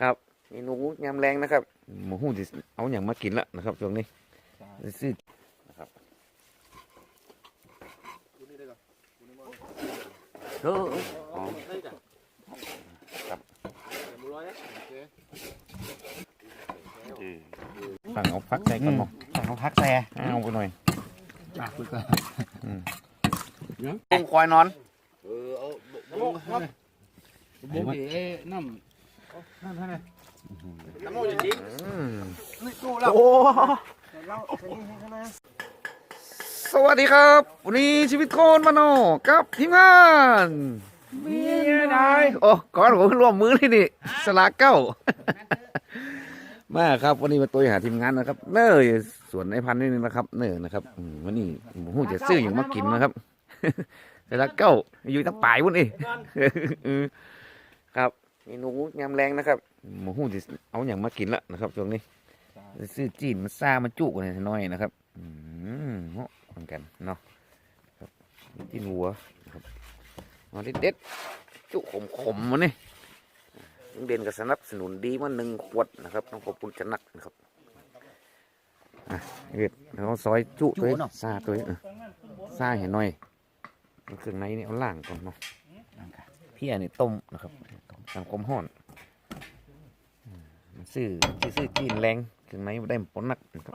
ครับเมนูยำแรงนะครับหมูหูจะเอาอย่างมากินละนะครับช่วงนี้จะซื้อนะครับเออเอออ๋อฝั่งเอาพักใส่ก่อนเนาะเขาพักแซ่เอาไปหน่อยจ้าคุยกันกุ้งควายนอน เออเอาบุ้งครับบุ้งเอ้น้ำ น้ำมันจริงโอ้สวัสดีครับ วันนี้ชีวิตโคนมาโนกับทีมงานมีอะไรโอ้ก่อนผมร่วมมือเลยนี่สลากเก้ามาครับวันนี้มาตัวหาทีมงานนะครับ เนยส่วนในพันธุ์นี่นะครับ เนยนะครับวันนี้ผมหูจะซื้ออย่างมากินนะครับสลากเก้าอยู่ตั้งป่ายวันนี้ครับ เมนูยำแรงนะครับหมูหูจะเอาอย่างมากินละนะครับช่วงนี้ซื้อจีนมาซ่ามาจุกันหน่อยนะครับ อืมเหมาะเหมือนกันเนาะครับจีนหัวนะครับเอาเด็ดๆจุขมขมๆมาเนี่ยลุงเด่นก็สนับสนุนดีมาหนึ่งขวดนะครับต้องขอบคุณจันนักนะครับอะเด็ดเราซอยจุตัวซาตัวเออซาเห็นหน่อยเครื่องในนี่เอาล่างก่อนเนาะพี่อันนี้ต้มนะครับ ตามคมห้อนซื้อซื้อซื้อจีนแรงถึงไหนได้ผลหนักนะครับ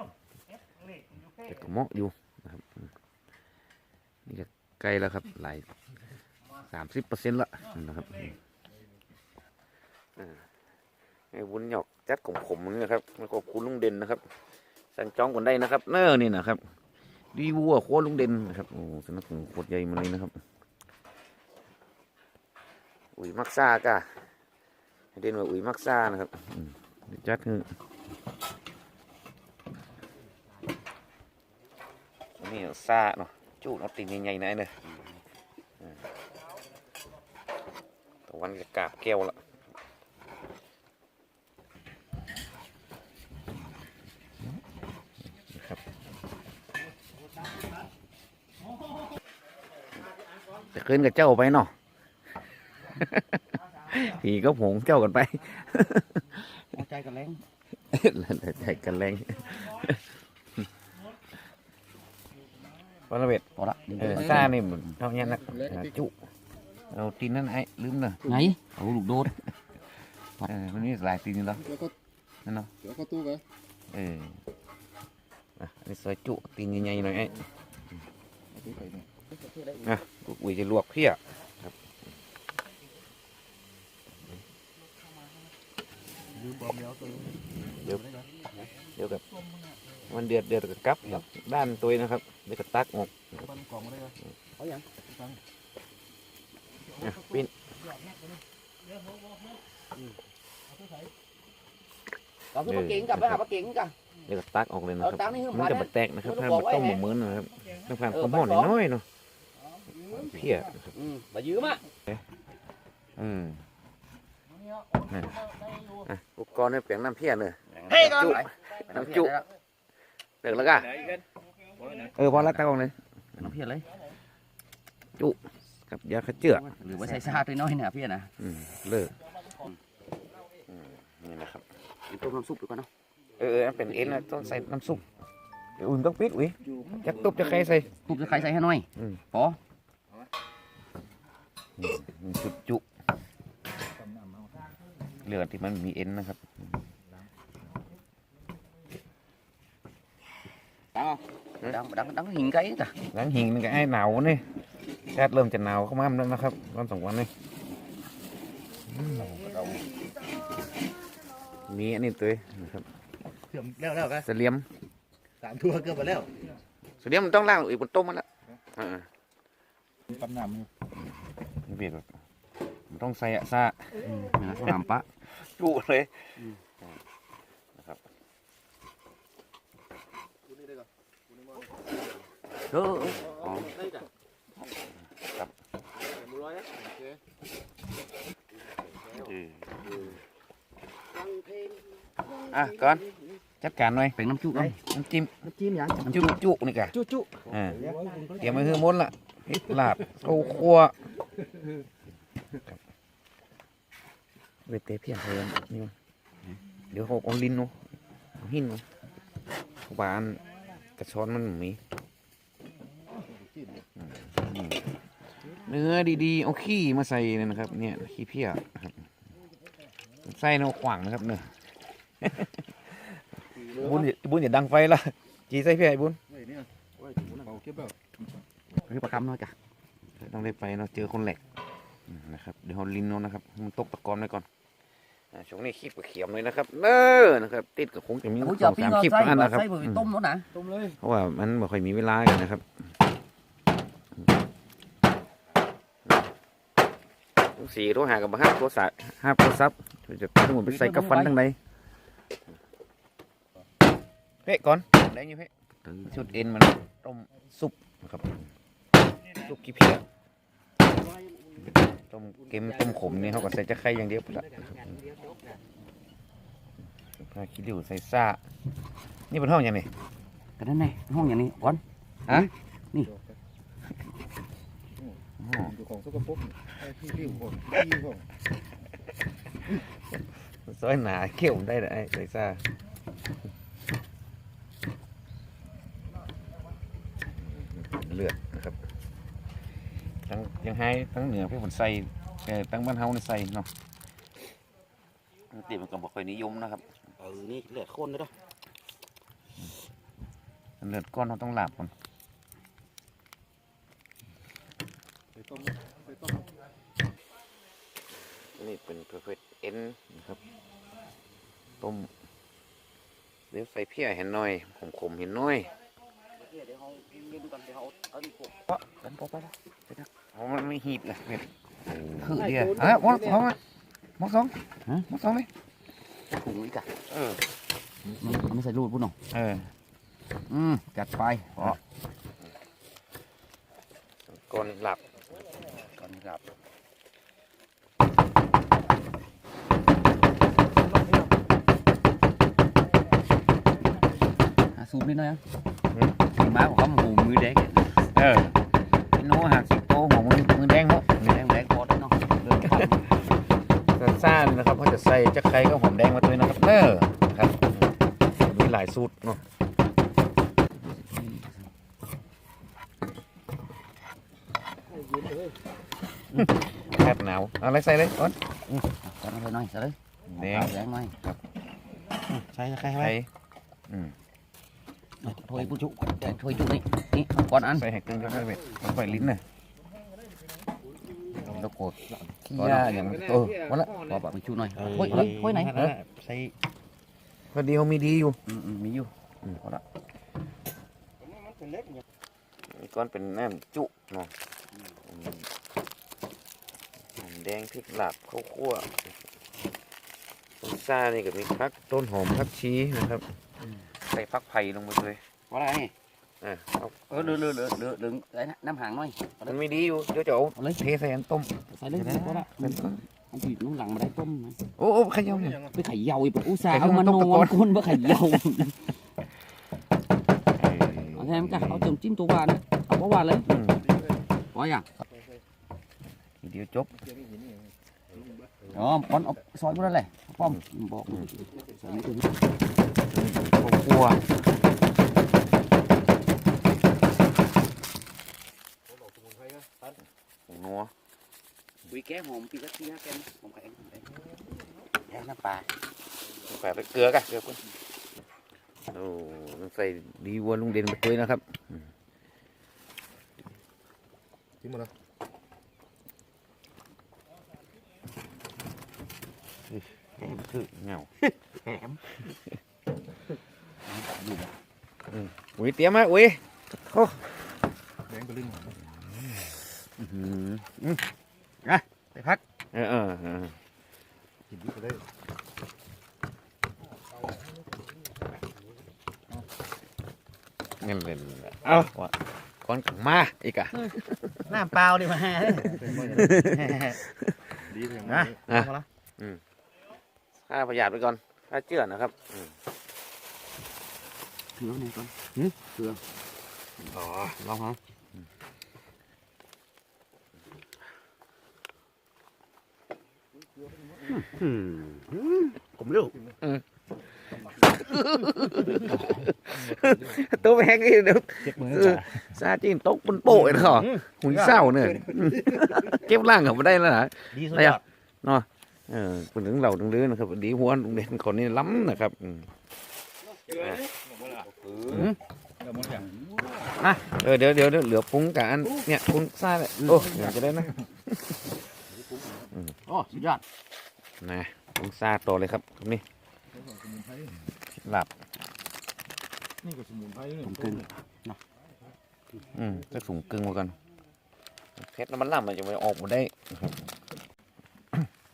แต่ก็เหมาะอยู่นะครับนี่ก็ใกล้แล้วครับหลายสามสิบเปอร์เซ็นต์ละนะครับไอ้วุ้นหยอกจัดขมขมๆนี่นะครับแล้วก็คุณลุงเด่นนะครับ สั่งจองกันได้นะครับ เนอร์นี่นะครับ ดีวัวโคตรลุงเด่นนะครับโอ้สนับสนุนโคตรใหญ่มาเลยนะครับ อุ้ยมักซ่ากะ เด่นว่าอุ้ยมักซ่านะครับจัดคืออันนี่ซาเนาะจูเนาะติ่งใหญ่ๆหนะเนี่ยอืมตะวันก็กราบแก้วละนะครับจะขึ้นกับเจ้าไปเนาะ ผีก็ผงเจ้ากันไปใจกันแรงแล้วแต่ใจกันแรงพอละเบ็ดพอละเออซานี่มันเท่านี้นะหาจุเอาตีนนั่นไอ้ลืมเนอะไงเอาลูกโดดเออมันมีหลายตีนอยู่แล้วเดี๋ยวก็นั่นเนาะเดี๋ยวก็ตู้กันเอออะอันนี้ซอยจุตีนใหญ่ๆหน่อยไอ้อะลูกอุ้ยจะลวกเพี้ยครับ ยืมบอม เดียวตัวนี้เดี๋ยวเดี๋ยวกับมันเดือดเดือดกับกลับด้านตัวนะครับเดี๋ยวก็ตักออกปั้นกล่องมาได้ไหมเอาอย่างอะปิ้นเราคือปลาเก่งกับไปหาปลาเก่งกันเดี๋ยวก็ตักออกเลยนะคเอารับตังค์นี่คือมันมาจะได้บะแตกนะครับมันถ้าบอกบะต้มไว้หมูไงมือนะครับต้องผ่านเออความร้อนไปสองน้อยๆเนาะเพี้ยนะครับอืมมายืมอะอืมนั่น อะอุปกรณ์ให้เปลี่ยนน้ำเพี้ยเลยเฮ้ยก่อนน้ำจุเลิกแล้วก็เออพอแล้วตักออกเลยน้ำเพี้ยเลยกับยาขจือหรือว่าใส่ซาตัวน้อยเนี่ยเพี้ยนะอืมเลิกอืมนี่นะครับต้มน้ำซุปดีกว่าเนาะเออเออเป็นเอ็นนะต้องใส่น้ำซุปเดี๋ยวอุ่นต้องปิดอุ้ยจักตุบจะใครใส่ตุบจะใครใส่ให้หน่อยอืมพออืมจุจุ เลือดที่มันมีเอ็นนะครับดังดังดังหิงไก่จ้ะหลังหิงมันก็ไอ้หนาวนี่แดดเริ่มจะหนาวเข้ามาแล้วนะครับวันสองวันนี่อืมมีอันนี้ตัวนะครับเสื่อมแล้วแล้วกันเสลียมสามทัวเกือบหมดแล้วเสลียมมันต้องล่างอีกบนต้มมันละอ่าปั๊มน้ำอยู่เบียดแบบมันต้องใส่อะซ่านะข้าวหลามปะ จุเลยนะครับเอออ๋ออืมอะก่อนจัดการหน่อยเป็นน้ำจุกันน้ำจิ้มจิ้มยังน้ำจิ้มจุนี่กะจุจุอ่าเตรียมไว้คือมดละพริกลาบข้าวคั่วครับ เวทเตเพียงเลยนี่มั้งเดี๋ยวหกเอาลิ้นเนาะเอาหินเนาะเพราะว่าอันกระชอนมันมีอืมเนื้อดีๆเอาขี้มาใส่เนี่ยนะครับ เนี่ยขี้เพี้ยนะครับใส่ในขวางนะครับเนื้อบุญอย่าบุญอย่าดังไฟละจีใส่เพี้ยไอ้บุญเฮ้ยเนี่ยโอ้ยเอาเก็บแบบคือประคำเนาะจ้ะต้องได้ไปเนาะเจอคนแหลกอืมนะครับ เดี๋ยวเอาลิ้นเนาะนะครับมันตกตะกอนไว้ก่อนอ่า ช่วงนี้ขี้ปลาเขียมเลยนะครับเน้อนะครับติดกับคงจะมีกูสจะองปิ้สางมเอาคลิปไส้อันนะครับไส้ไปอืมต้มแล้วนะต้มเลยเพราะว่ามันไม่ค่อยมีเวลากันนะครับต้องสีโทรหากับห้าโทรศัพท์ห้าโทรศัพท์จะทั้งหมดไปใส่กับฟันทั้งใดเพ่ก่อนแดงอยู่เพ่ชุดเอ็นมันต้มซุปนะครับซุปขี้เพี้ย ต้มเค็มต้มขมนี่เขาก็ใส่จะไข่อย่างเดียวไปละนะครับปลาขี้ริ้วใส่ซ่า นี่เป็นห้องยังไงกันนั่นไงห้องอย่างนี้ก่อนอยู่ของสกปรกไอ้ที่ที่ของที่ของซอยหนาเขี้ยวได้เลยไอ้ใส่ซ่าเลือดนะครับทั้ง ยังให้ทั้งเหนือพี่ผลใส่เอ่อทั้งบ้านเฮาในใส่เนาะปกติมันก็บ่ค่อยนิยมนะครับเออนี่เลือดข้นเลยเนาะเลือดก้อนเราต้องหลับก่อนไปต้มไปต้มนี่เป็นประเภทเอ็นนะครับ ต้มเดี๋ยวใส่เพี้ยเห็นหน่อยขมๆเห็นหน่อยเดี๋ยวเขาเย็นก่อนเดี๋ยวเขาเอาดิบปะกันปะไปละเพราะมันไม่ฮีดนะเผ็ดคือเดีเดียยววอะมอสองอะมอสองฮะมอสองเลยถุงอีกอะเออไม่ไม่ใส่รูดพุ่นหรอเอออืมจัดไปเพราะก่อนหลับก่อนกลับหาซูมนิดหน่อยอะถึงมาของเขาหมูมือแดงเออพี่โน้หักสิบโตหัว มือมือแดงเนาะมือแดงแดงพอดเนาะเรื่องความจะซ่านนะครับเขาจะใส่จะใครก็หอมแดงมาตัวนะครับเออครับมีหลายสูตรเนาะแคบหนาวเอาอะไรใส่เลยก่อนกันเลยหน่อยใส่เลยแดงแดงหน่อยใช่ใช่ใส่ถ้วยผู้ชุถ้วยจุนี่นี่ก่อนอันใส่แหกตึงก็ได้เว้ยใส่ลิ้นน่ะ ตะโกดขี้ยาอย่างเออวันละพอปะไปชุหน่อยถ้วยเฮ้ยถ้วยไหนใส่พอดีเขามีดีอยู่อืมอืมมีอยู่อืมพอละก้อนเป็นน้ำจุเนาะอืมหอมแดงพริกหลาบข้าวคั่วต้นซ่านี่ก็มีพักต้นหอมพักชีนะครับใส่พักไผ่ลงไปเลยพอละไงอะเอาเออเดือดเดือดเดือดเดือดเดือดไอ้น้ำหางหน่อยมันมีดีอยู่เดี๋ยวจะเอาเอาเลยเทใส่อันต้ม ใส่เลยพอละเอาผิดนู้นหลังมาได้ต้มโอ้โอ้เขย่าเนี่ย ไปไข่เยาอีกอุตส่าห์ไข่เอาเยี่ยวมันมันโนต้องตะโกนคนว่าไข่เยาเอาแทนกันเอาจุ่มจิ้มตัววานเอาเพราะวานเลยอืมพออย่างทีเดียวจบอ๋อป้อนเอาซอยพวกนั้นแหละป้อมบอกใส่ไม่ถึงข้าวคั่ว ผงนัว วี แก้หอมปีกะทิฮะแกงหอมแข็งแกงน้ำปลาแฝงไปเกลือกันเกลือเพิ่นโอ้มันใส่ดีวัวลุงเด่นไปตัวนะครับทิ้งหมดแล้วคือเงาแข็งดูแบบอุ้ยเตรียมมาอุ้ยโอ้ แดงก็ลึง ไปพัก เออเออเออ กินดีก็ได้เงินเลยเอาวะก่อนขังมาอีกอะน้ำเปล่าดิมาแฮ่ดีเลยนะนะนะค่าประหยัดไปก่อนค่าเจือนะครับอืมเถื่อนนี่ก่อนเถื่อนอ๋อลองฮะ ผมเร็วผตัวแพงอีกเดี๋ยวเจ็บมือเออซาจีนตกบนโป๊ะเลยเหรอหุ่นเศร้าเนี่ยเก็บร่างกับมาได้แล้วนะดีสุดอะไรยอะอดเออคนถึงเราถึงเรือนะครับดีหัวลุงเด่นคนนี้ล้ำนะครับอืมเออเดี๋ยวเดี๋ยวเดี๋ยวเหลือปรุงกับอันเนี่ยปรุงซ่าเลยโอ้เดี๋ยวจะได้นะโอ้สุดยอด นะปรุงซ่าต่อเลยครับนี่หลับนี่ก็สมุนไพรนี่ผมกึ่งอืมจะสูงกึ่งมากันเพชรน้ำมันล่ำมันจะไม่ออกมาได้นะครับ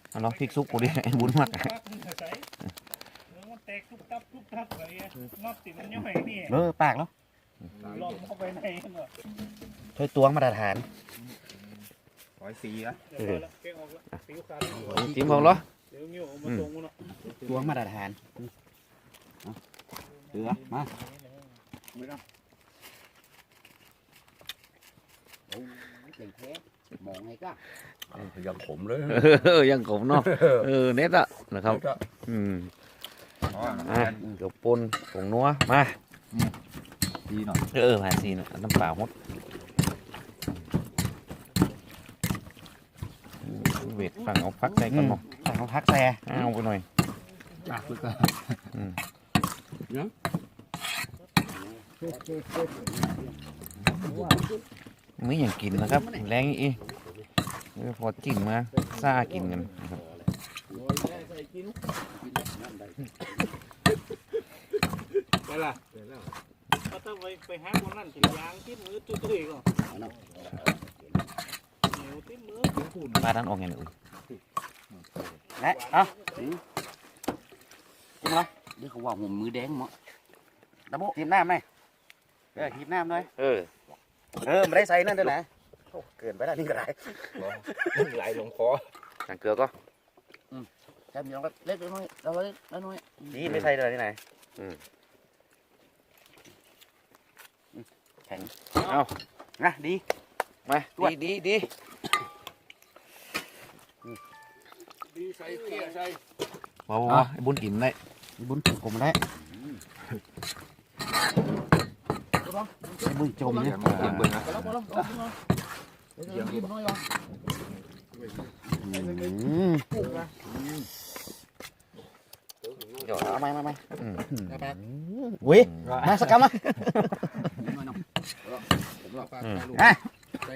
เอาเนาะพริกซุปกูดิไอ้บุญมากมันแตกทุบตับทุบตับอะไรเงี้ยนอกติดมันย่อยนี่เออปากแล้วลองเข้าไปในเหรอถ้วยตวงมาตรฐานร้อยสี่อะเดี๋ยวละเก่งออกละสิวขาดจิ้มเอาเหรอ เดี๋ยวเงี้ยวมาตรงมันเนาะตวงมาตรฐานเอาเหลือมาเก่งแท้มองไงก็ยังขมเลยเออยังขมเนาะเออเน็ตอะนะครับ อืมอะเดี๋ยวปนผงนัวมาดีหน่อยเออผ่านซีนะน้ำเปล่าหมดเวทฝั่งเอาพักใส่ก่อนเนาะใส่ เขาพักแซ่เอาไปหน่อยจ้าคือก็ไม่อย่างกินนะครับ แรงอีกเออพอจิ้มมาซ่ากินกันนะครับไปละก็ต้องไปไปหาคนนั่นถึงยางที่มือตุ้ยๆก่อนเหนียวที่มือปลาด้านออกอย่างอื่น และเอาจริงเหรอเดี๋ยวเขาว่าผมมือแดงหมดตะโบทีมน้ำไหมเออทีมน้ำหน่อยเออเออไม่ได้ใส่นั่นด้วยนะโอ้เกินไปแล้วนี่ก็ได้ไหลลงคอสั่งเกลือก็แค่มีน้องเล็กน้อยเราเล็กน้อยนี่ไม่ใช่เลยที่ไหนแข็งเอานะดีมาดีดีดี ดีใส่เกลี่ยใส่ว้าวไอ้บุญกินได้บุญผมได้บุญจมเนี่ยยังเบิ่งนะอืมเดี๋ยวเอาไหมมาไหมอืมอุ้ยมาสักกำมาอะ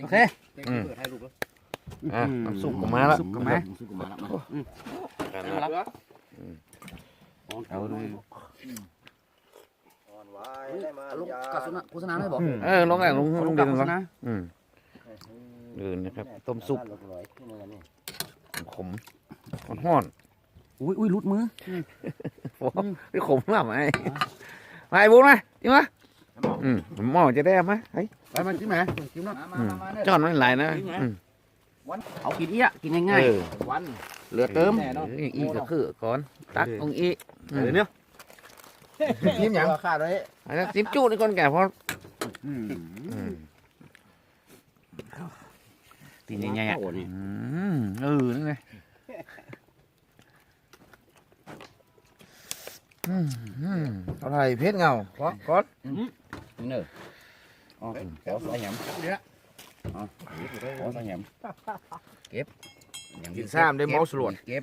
โอเคอืม อะน้ำซุปก็มาแล้วสุกกันไหมสุกกันมาแล้วกันมานะแล้วเอาดูลูกกัสนาโฆษณาได้บอกเออลงอะลงลงกัเดินโฆษก่อนณาอืมเดินนะครับ ต้มซุปขมห้อนอุ้ยอุ้ยรุดมือๆโอ้ยขมมากไหมมาไอ้บุญมาจริงปะอืมหม้อจะได้ไหมเฮ้ยไปมาจิ้มไหมจิ้มแล้วจอนมันหลายนะอืม เอากินอีอะกินง่ายเออวันๆเหลือเติมเอออีก็คือก่อนตักองอีเดี๋ยวเนี้ยยิ้มหยังขาดเลยอันนั้นจิ้มจุนี่ก่อนแก่เพราะอืมอืมตีนใหญ่ๆอะอืมเออนี่ไงอืมอืมอะไรเพชรเงาก้อนก้อนนี่เนอะอ๋อขอใส่หยำ อ๋อขอใส่หยำเก็บกินซ้ำได้เมาส์สลวน เก็บ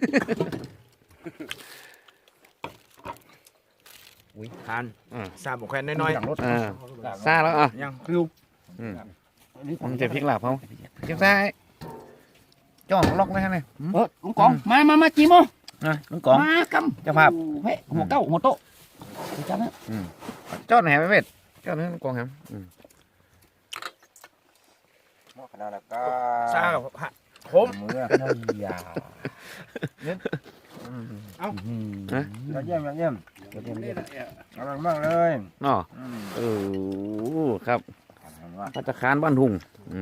ทานซ้ำบอกแค่น้อยอ่าซาแล้วอะๆยังคือมันจะพริกหลาบเขาเก็บซ้ายจ้องล็อกได้ไหมเออลุงกองมามามาจิ้มอะนะลุงกอง มากำเจ้าภาพ เฮ้ยหัวเก้าหัวโต๊ะดูจ้าเนี่ยจอดแหนไหมเม็ดจอดนี่ลุงกองแหมอืม ขนาดนั้นก็ซ่ากับผมมืออยานะเยี่ยมเยี่ยมอร่อยมากเลยเนาะเออครับพัตตาคารบ้านทุ่ง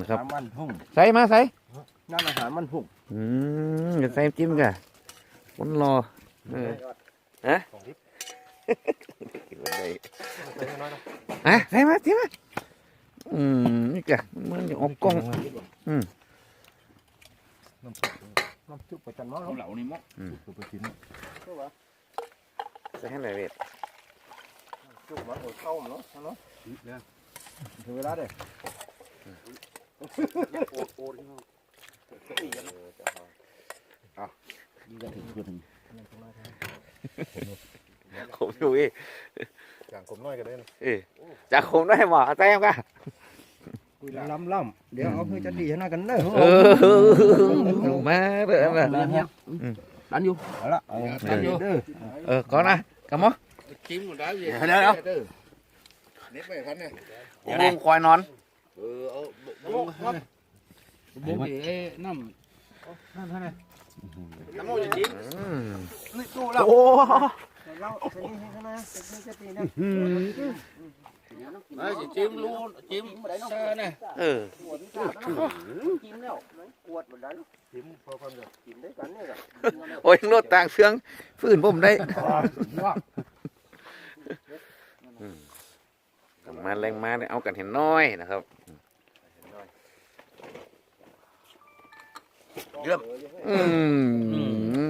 นะครับน้ำมันพุ่งใส่มาใส่น้ำอาหารมันพุ่งอืมจะใส่จิ้มกันคนรอเออฮะฮะใส่มาจิ้มมา อืมนี่กะมันจะออกกล้องน้ำจุ๊บไปจันน้องเอาเหล่านี่มกไปกินใส่ให้หน่อยเวทจุกมาโอ้เข้าเนาะเนาะถึงเวลาเด้โอดโอดนี่ก็ถึงคือถึง ผมอยู่เอ้อย่างผมน้อยก็ได้เอ้จากผมได้หมอแต้มกันคุยล้ำล้ำเดี๋ยวเอาเพื่อจะดีให้หน้ากันเนอะเออมาเด้อมาดันเนี่ยดันอยู่เอาละเอาเด้อเออก่อนนะกำมอจิ้มหมดแล้วเดี๋ยวเดี๋ยวเน็ตไปคันเนี่ยผมลงควายนอนเออเอาบุ้งบุ้งไอ้น้ำนั่นท่านเนี่ยน้ำมันจะจิ้มโอ้ เราเป็นนี่ข้างหน้าเป็นนี่จะตีนะเออจะจิ้มรู้จิ้มเออเนี่ยเออกินแล้วปวดหมดแล้วกินพอกันเลยกินได้กันนี่แหละโอ้ยรถต่างเชืองฟื้นผมได้มาแรงมาเนี่ยเอากันเห็นน้อยนะครับอื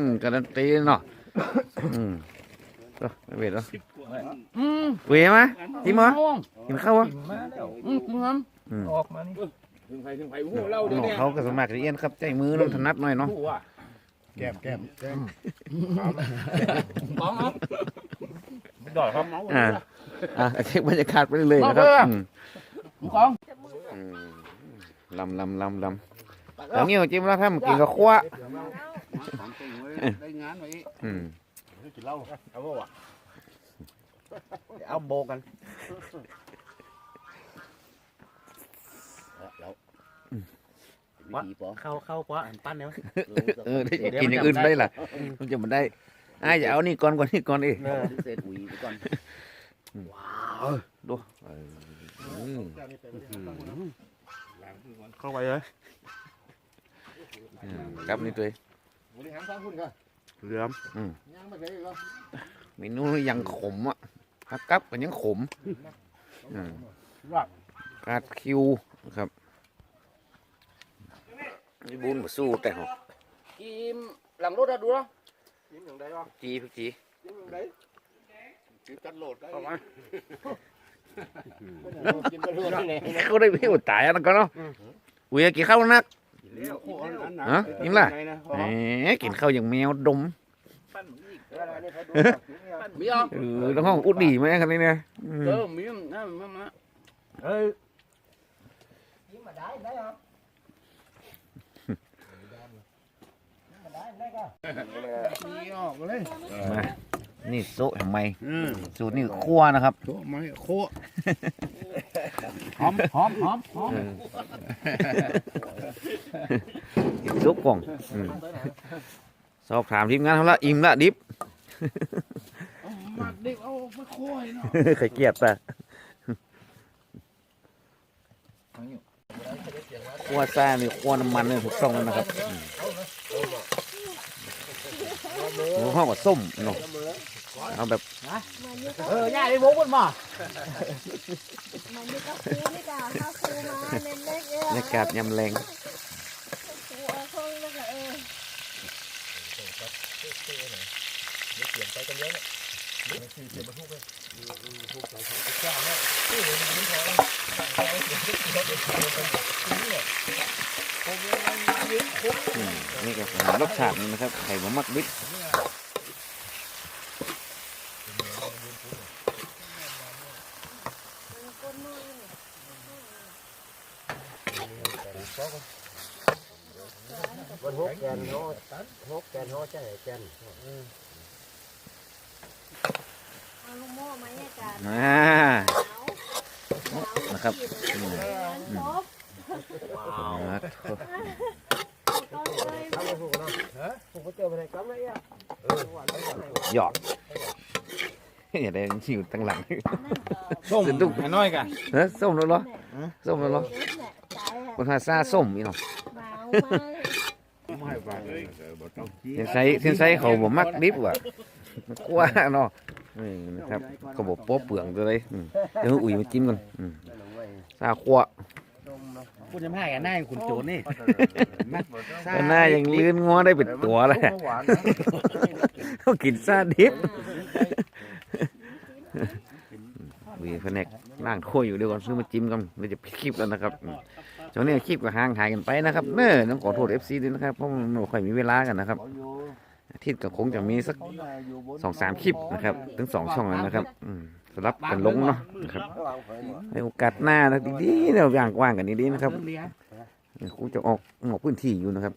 มการันตีเนาะอืม ก็ไม่เบ็ดแล้วอืมเวมาจิมเหรอกินข้าววะมาแล้วอืมคุณครับอืมออกมานี่ถึงไผ่ถึงไผ่หูเล่าเดี๋ยวน้องเนี่ยเขาก็สมัครเรียนครับใจมือต้องถนัดหน่อยเนาะหูอะแก้มแก้มแก้มบ้องเอาไม่ดอยครับอ่าอะเช็คบรรยากาศไปเรื่อยๆนะครับอืมคุณของอืมลำลำลำลำแล้วเงี้ยจิ้มแล้วถ้ามันกินกับขั้วได้งานไว้อืม กินเหล้าเอาบ่วะเอาโบกันวิธีปอเข้าเข้าเพราะปั้นเนี่ยเออได้กินอย่างอื่นได้ล่ะมันจะมันได้อะอย่าเอานี่ก่อนก่อนนี่ก่อนเอ้เศษปุ๋ยไปก่อนดูเอออืมเข้าไปเลยอืมครับนี่ตัวเองบริหารสร้างคุณกัน เหลือมย่างไปเลยก็เมนูนี่ยังขมอะฮักกับมันยังขมอืมกาดคิวนะครับนี่บุญมาสู้แต่หรอกิมหลังรถอะดูเนาะกินอย่างใดวะจีพี่จีกินอย่างใดคือจัดโหลดได้เข้ามากินไปเรื่อยเขาได้พี่อดตายแล้วก็เนาะอุ้ยกินข้าวนัก ฮะกินล่ะแหมกินข้าวอย่างแมวดมมีอะเออแล้วห้องอุดดีไหมครับนี่เนี่ยอืมเออมีนะมามาเฮ้ยมีออกเลยมา นี่โซะทำไมสูตรนี่คั่วนะครับโตมาโคหอมหอมหอมหอมเออกินซุปก่องอืมสอบถามทีมงานเขาละอิ่มละดิบมาเด็กเอาไปโค่อยเนาะใครเกลียดแต่คั่วซ่านี่คั่วน้ำมันเนี่ยถูกต้องแล้วนะครับอืมโอ้ห้องกับส้มเนาะ เอาแบบเออย่าไอ้โบกมันมามันนี่ก็คูนี่จ้ะข้าวคูมาเน้นเล็กเนี่ยบรรยากาศยำแรงคูเอาคงแล้วก็เอออืมนี่ก็หารสชาติมันนะครับไข่มะมักดิบวั นหกแกนเขาหกแกนเขาจะให้แกนเอาลูกโม่มาเนี่ยจ้ะอ่าหนาวนะครับหนาวครบอ่าก็เลยทำให้ถูกนะฮะผมก็เจอไปในกำไรอะเออหวานหวานหยอดอย่าได้ชิวตั้งหลังส้มให้น้อยกันฮ้ยส้มแล้วเหรอส้มแล้วเหรอเนี่ยใจอคนหาซาส้มอีเนาะ เลยเส้นไซเส้นไซเขาบ่มักดิบว่ะมันกว้าเนาะนี่นะครับเขาบอกโป๊ะเปลืองตัวเลยอืมเดี๋ยวอุ่ยมาจิ้มกันอืมซาคั่วคุณจะมาให้กันได้คุณโจรนี่ก็หน้ายังลื่นง้อได้เป็นตัวเลยหวานเขากินซาดิบยแผนกล่างถ้วยอยู่เดี๋ยวก่อนซื้อมาจิ้มกันเดี๋ยวจะปิดคลิปแล้วนะครับอืม ช่วงนี้คลิปก็ห่างหายกันไปนะครับเน้อต้องขอโทษเอฟซีด้วยนะครับเพราะมันไม่ค่อยมีเวลากันนะครับอาทิตย์ก็คงจะมีสักสองสามคลิปนะครับถึงสองช่องแล้วนะครับอืมสลับกันลงเนาะนะครับระวังไฟหมดในโอกาสหน้านะดีๆเราอย่างกว่างกันดีๆนะครับคงจะออกออกพื้นที่อยู่นะครับ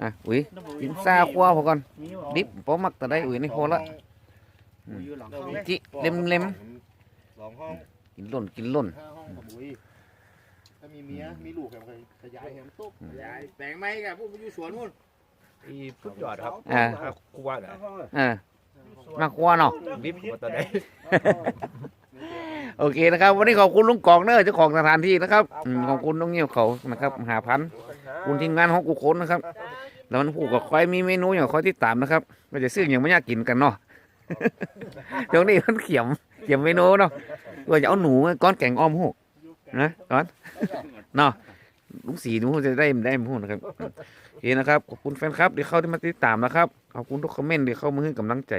อะอุ้ยกินซาคว้าพอก่อนดิบพอมักแต่ได้อุ้ยนี่พอละจิเล็มเล็มสองห้องๆ กินล่นกินล่นห้าห้องกับบุยถ้ามีเมียมีลูกแกเคยขยายแหมตุ๊บยายแต่งไม้กับพวกมันอยู่สวนนู่นอีสุดยอดครับอ่า ครับครูว่าน่ะอ่ามาคว้าเนาะดิบมาตอนไหนโอเคนะครับ วันนี้ขอบคุณลุงกองเนอร์เจ้าของสถานที่นะครับอืมขอบคุณน้องเงี้ยวเขานะครับหาพันขอบคุณทีมงานของกูคนนะครับ แล้วมันผูกกับคอยมีเมนูอย่างคอยติดตามนะครับก็จะซื้ออย่างไม่อยากกินกันเนาะเดี๋ยวนี้มันเขียมเขี ยมเมนูเนาะว่าจะเอาหนูก้อนแกงอ้อมหูนะก้อนเนาะลุงสีหนูจะได้ได้หูนะครับโอเคนะครับขอบคุณแฟนครับที่เข้าที่มาติดตามนะครับขอบคุณทุกคอมเมนต์ที่เข้ามาให้กำลังใจ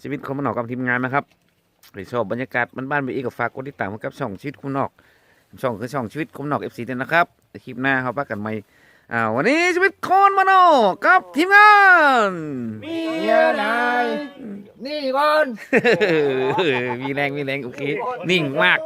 ชีวิตคนมันนอกกับทีมงานนะครับใครชอบบรรยากาศบ้านๆไปอีกก็ฝากกดติดตามกับช่องชีวิตคนนอก ช่องคือช่องชีวิตคนนอกเอฟซีด้วยนะครับคลิปหน้าเขาพักกันใหม่ อ่าวันนี้ชีวิตคนมโนกับทีมงานมีอะไรนี่ก่อน มีแรงมีแรงโอเค นิ่งมาก